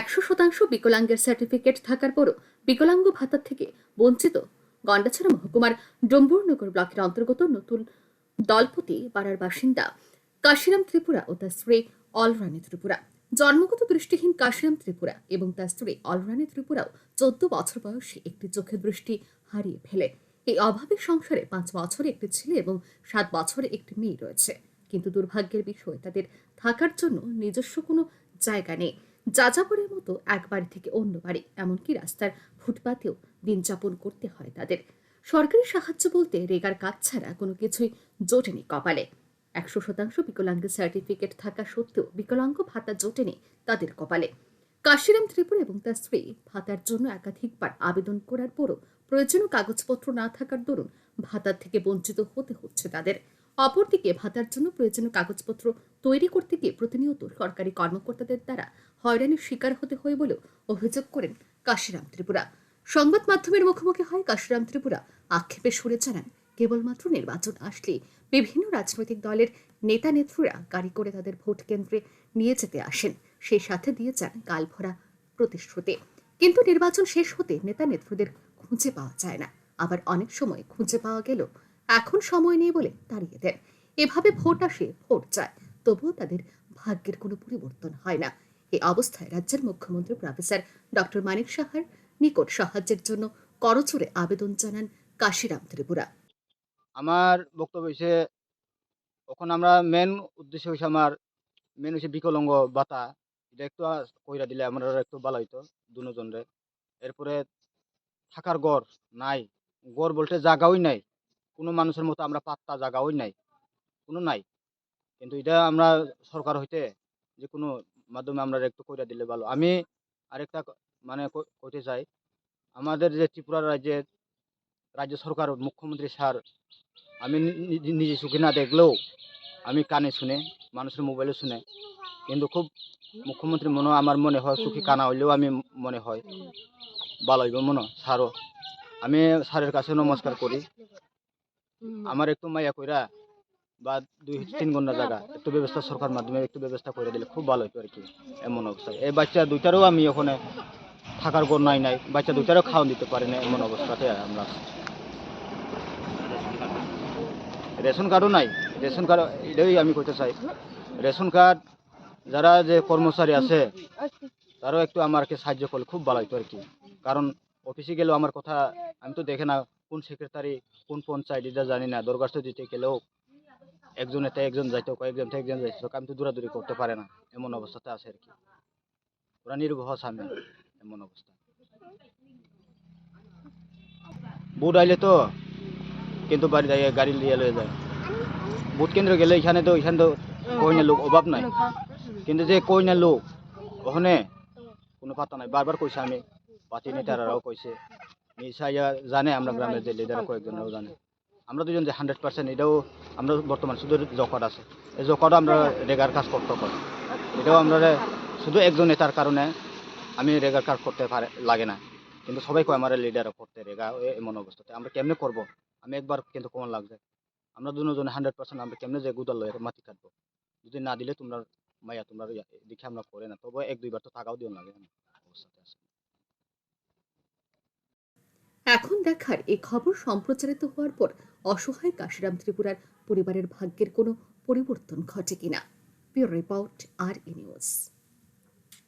একশো শতাংশ বিকলাঙ্গের সার্টিফিকেট থাকার পরও বিকলাঙ্গ ভাতা থেকে বঞ্চিত। গন্ডাছড়া মহকুমার ডম্বুরনগর ব্লকের অন্তর্গত নতুন দলপতি পাড়ার বাসিন্দা কাশিরাম ত্রিপুরা ও তার স্ত্রী অলরানী ত্রিপুরা। জন্মগত দৃষ্টিহীন কাশিরাম ত্রিপুরা এবং তার স্ত্রী অলরানী ত্রিপুরাও চোদ্দ বছর বয়সে একটি চোখে দৃষ্টি হারিয়ে ফেলে। এই অভাবের সংসারে পাঁচ বছরে একটি ছেলে এবং সাত বছরে একটি মেয়ে রয়েছে। কিন্তু দুর্ভাগ্যের বিষয়, তাদের থাকার জন্য নিজস্ব কোনো জায়গা নেই। যাযাবরের মতো এক বাড়ি থেকে অন্য বাড়ি, এমনকি রাস্তার ফুটপাতেও দিন যাপন করতে হয় তাদের। সরকারি সাহায্য বলতে রেগার কাজ ছাড়া কোনো কিছুই জোটেনি কপালে। একশো শতাংশ বিকলাঙ্গের সার্টিফিকেট থাকা সত্ত্বেও বিকলাঙ্গ ভাতা জোটেনি তাদের কপালে। কাশিরাম ত্রিপুরা এবং তার স্ত্রী ভাতার জন্য একাধিকবার আবেদন করার পরও প্রয়োজনীয় কাগজপত্র না থাকার দরুন ভাতার থেকে বঞ্চিত হতে হচ্ছে তাদের। অপরদিকে ভাতার জন্য প্রয়োজনীয় কাগজপত্র তৈরি করতে গিয়ে প্রতিনিয়ত সরকারি কর্মকর্তাদের দ্বারা হয়রানির শিকার হতে হয় বলেও অভিযোগ করেন কাশিরাম ত্রিপুরা। সংবাদ মাধ্যমের মুখোমুখি হয় কাশিরাম ত্রিপুরা, আক্ষেপে সরে জানান, কেবলমাত্র নির্বাচন আসলে বিভিন্ন রাজনৈতিক দলের নেতা নেত্রীরা গাড়ি করে তাদের ভোট কেন্দ্রে নিয়ে যেতে আসেন। সেই সাথে দিয়ে যান গালভরা প্রতিশ্রুতি। কিন্তু নির্বাচন শেষ হতে নেতা নেত্রীদের খুঁজে পাওয়া যায় না। আবার অনেক সময় খুঁজে পাওয়া গেল এখন সময় নেই বলে তাড়িয়ে দেন। এভাবে ভোট আসে, ভোট যায়। তবুও তাদের ভাগ্যের কোনো পরিবর্তন হয় না। এই অবস্থায় রাজ্যের মুখ্যমন্ত্রী প্রফেসর ডক্টর মানিক সাহার নিকট সাহায্যের জন্য করচুরে আবেদন জানান কাশিরাম ত্রিপুরা। আমার বক্তব্য হচ্ছে এখন আমরা মেন উদ্দেশ্য হচ্ছে আমার মেন হচ্ছে বিকলঙ্গ বাতা। এটা একটু কইরা দিলে আমরা একটু ভালো হইতো, দুজনরে। এরপরে থাকার ঘর নাই। ঘর বলতে জায়গাওই নাই। কোনো মানুষের মতো আমরা পাত্তা জায়গাওই নাই। কোনো নাই। কিন্তু এটা আমরা সরকার হইতে যে কোনো মাধ্যমে আমরা একটু কইরা দিলে ভালো। আমি আরেকটা মানে কইতে চাই আমাদের যে ত্রিপুরা রাজ্যের রাজ্য সরকার মুখ্যমন্ত্রী স্যার আমি নিজে চোখে না দেখলেও আমি কানে শুনে মানুষের মোবাইলে শুনে কিন্তু খুব মুখ্যমন্ত্রী মনে আমার মনে হয় চোখে কানা হইলেও আমি মনে হয় ভালো হইব মনে স্যারও। আমি স্যারের কাছে নমস্কার করি। আমার একটু মাইয়া কইরা বা দুই, তিন ঘণ্টা জায়গা, একটু ব্যবস্থা সরকার মাধ্যমে একটু ব্যবস্থা করে দিলে খুব ভালো হতো আর কি, এমন অবস্থায় এই বাচ্চা দুইটারও আমি ওখানে থাকার ঘর নাই নাই, বাচ্চা দুইটারও খাওয়ান দিতে পারি না এমন অবস্থাতে আমরা রেশন কার্ডও নাই, রেশন কার্ড, এটাই আমি কইতে চাই। রেশন কার্ড, যারা যে কর্মচারী আছে, তারাও একটু আমাকে সাহায্য করলে খুব ভালো হতো আর কি। কারণ অফিসে গেলেও আমার কথা, আমি তো দেখে না, কোন সেক্রেটারি, কোন পঞ্চায়েত, এটা জানি না, দরখাস্ত দিতে গেলেও একজন এতে একজন যাইতো, কয়েকজন থেকে একজন যাইতো আমি তো দূরাদূরি করতে পারে না, এমন অবস্থাতে আছে আর কি ওরা নির্ভর সামনে, এমন অবস্থা। বুট আইলে তো, কিন্তু বাড়ি গাড়ি নিয়ে লয়ে যায়। ভোট কেন্দ্র গেলে এখানে তো এখানে তো কইনা লোক, অভাব নাই। কিন্তু যে কইনা লোক, ওখানে কোনো পাতা নাই। বারবার কইছে আমি, পাতি নেতারাও কইছে। নিশাইয়া জানে আমরা গ্রামের যে লিডার কয়েকজনরাও জানে। আমরা দুজন যে হান্ড্রেড পার্সেন্ট এটাও আমরা বর্তমান শুধু জকট আছে। এই জকটও আমরা রেগার কাজ করতে পারি। এটাও আমরা শুধু একজন নেতার কারণে আমি রেগার কাজ করতে পারে, লাগে না। কিন্তু সবাই কয় আমার লিডার করতে, রেগা এমন অবস্থাতে। আমরা কেমনে করব? আমি একবার কিন্তু কমন লাগছে। আমরা দুজনে হান্ড্রেড পার্সেন্ট আমরা কেমনে যে গুদাল লয়ে মাটি কাটবো? যদি না দিলে তোমরা মাইয়া তোমরা দেখে আমরা করে না। তবে এক দুইবার তো টাকাও দিও লাগে অবস্থাতে আছে। এখন দেখার এই খবর সম্প্রচারিত হওয়ার পর অসহায় কাশিরাম ত্রিপুরার পরিবারের ভাগ্যের কোনো পরিবর্তন ঘটে কিনা? পিওর রিপোর্ট, আর ইনিউজ নিউজ।